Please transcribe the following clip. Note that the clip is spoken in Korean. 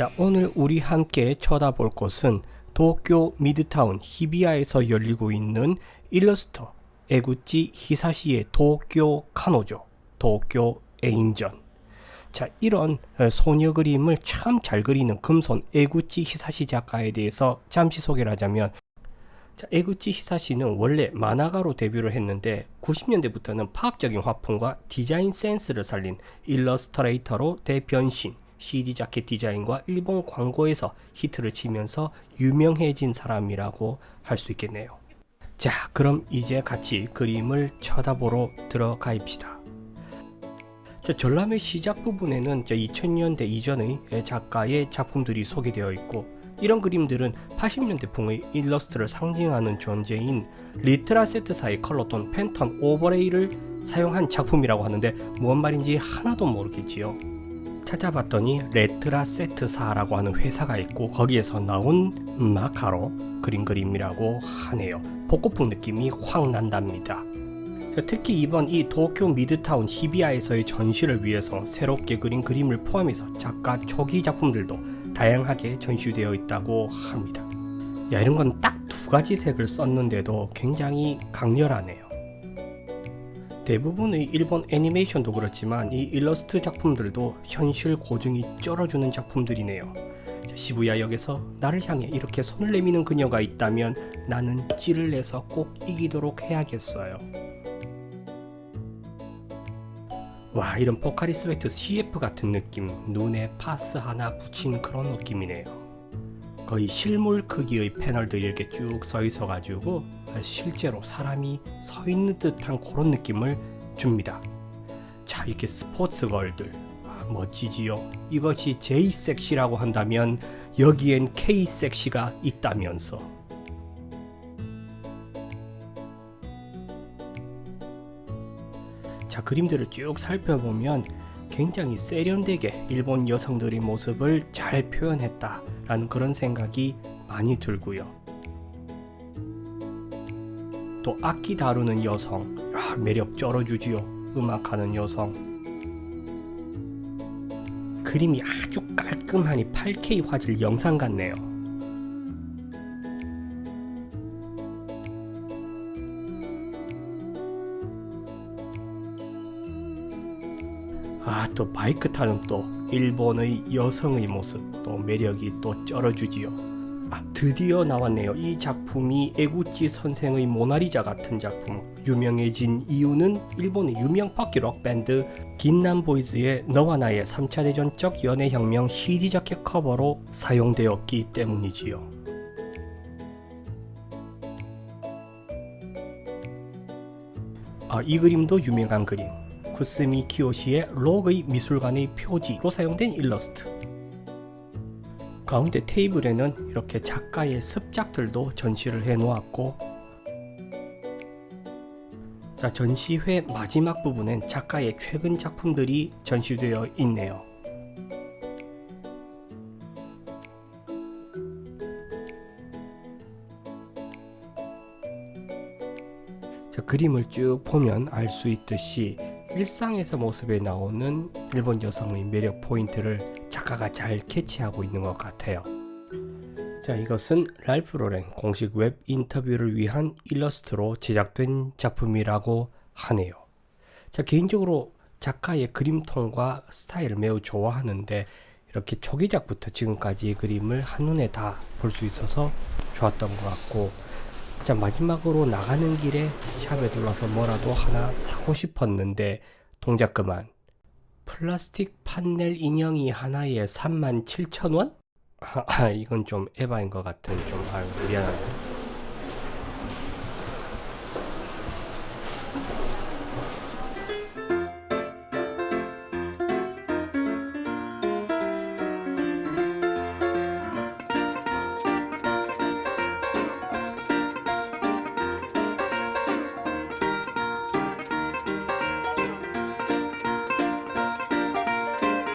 자, 오늘 우리 함께 쳐다볼 곳은 도쿄 미드타운 히비야에서 열리고 있는 일러스터 에구치 히사시의 도쿄 카노조, 도쿄 애인전. 자, 이런 어, 소녀 그림을 참 잘 그리는 금손 에구치 히사시 작가에 대해서 잠시 소개를 하자면 자, 에구치 히사시는 원래 만화가로 데뷔를 했는데 90년대부터는 파악적인 화풍과 디자인 센스를 살린 일러스트레이터로 대변신, CD 자켓 디자인과 일본 광고에서 히트를 치면서 유명해진 사람이라고 할 수 있겠네요. 자, 그럼 이제 같이 그림을 쳐다보러 들어가입시다. 자, 전람회 시작 부분에는 2000년대 이전의 작가의 작품들이 소개되어 있고 이런 그림들은 80년대 풍의 일러스트를 상징하는 존재인 리트라 세트사의 컬러톤 팬텀 오버레이를 사용한 작품이라고 하는데 무슨 말인지 하나도 모르겠지요. 찾아봤더니 레트라 세트사라고 하는 회사가 있고 거기에서 나온 마카로 그린 그림이라고 하네요. 복고풍 느낌이 확 난답니다. 특히 이번 이 도쿄 미드타운 히비야에서의 전시를 위해서 새롭게 그린 그림을 포함해서 작가 초기 작품들도 다양하게 전시되어 있다고 합니다. 야 이런 건 딱 두 가지 색을 썼는데도 굉장히 강렬하네요. 대부분의 일본 애니메이션도 그렇지만 이 일러스트 작품들도 현실 고증이 쩔어주는 작품들이네요. 자, 시부야역에서 나를 향해 이렇게 손을 내미는 그녀가 있다면 나는 찌를 내서 꼭 이기도록 해야겠어요. 와 이런 포카리 스웨트 CF 같은 느낌 눈에 파스 하나 붙인 그런 느낌이네요 거의 실물 크기의 패널들이 이렇게 쭉 서 있어 가지고 실제로 사람이 서 있는 듯한 그런 느낌을 줍니다. 자 이렇게 스포츠 걸들 아, 멋지지요. 이것이 J 섹시라고 한다면 여기엔 K 섹시가 있다면서. 자 그림들을 쭉 살펴보면 굉장히 세련되게 일본 여성들의 모습을 잘 표현했다라는 그런 생각이 많이 들고요. 또 악기 다루는 여성 아, 매력 쩔어주지요. 음악하는 여성 그림이 아주 깔끔하니 8K 화질 영상 같네요. 아, 또 바이크 타는 또 일본의 여성의 모습 또 매력이 또 쩔어주지요. 아, 드디어 나왔네요. 이 작품이 에구치 선생의 모나리자 같은 작품. 유명해진 이유는 일본의 유명 퍼키 록 밴드 긴남 보이즈의 너와 나의 3차 대전적 연애혁명 CD 자켓 커버로 사용되었기 때문이지요. 아, 이 그림도 유명한 그림. 구스미 키요시의 록의 미술관의 표지로 사용된 일러스트. 가운데 테이블에는 이렇게 작가의 습작들도 전시를 해 놓았고 자, 전시회 마지막 부분엔 작가의 최근 작품들이 전시되어 있네요. 자, 그림을 쭉 보면 알 수 있듯이 일상에서 모습에 나오는 일본 여성의 매력 포인트를 작가가 잘 캐치하고 있는 것 같아요. 자, 이것은 랄프 로렌 공식 웹 인터뷰를 위한 일러스트로 제작된 작품이라고 하네요. 자, 개인적으로 작가의 그림통과 스타일을 매우 좋아하는데 이렇게 초기작부터 지금까지의 그림을 한눈에 다 볼 수 있어서 좋았던 것 같고 자 마지막으로 나가는 길에 샵에 들러서 뭐라도 하나 사고 싶었는데 동작 그만 플라스틱 판넬 인형이 하나에 37,000원? 아, 이건 좀 에바인 것 같은 좀 아유 미안하네